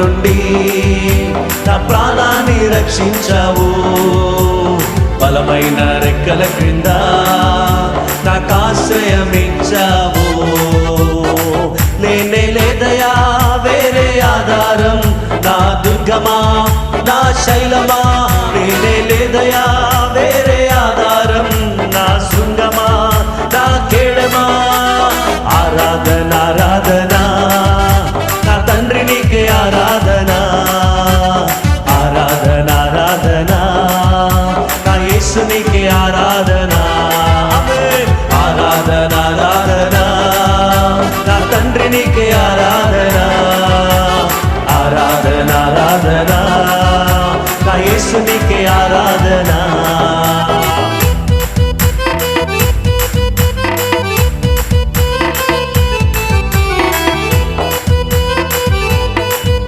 నుండి నా ప్రాణాన్ని రక్షించావు. బలమైన రెక్కల క్రింద నాకు ఆశ్రయమించావు నేనే లేదయా వేరే ఆధారం. నా దుర్గమా నా శైలమా నా యేసు నీకే ఆరాధన ఆమేన్. ఆరాధన ఆరాధన నా తండ్రి నీకే ఆరాధన ఆరాధన ఆరాధన నా యేసు నీకే ఆరాధన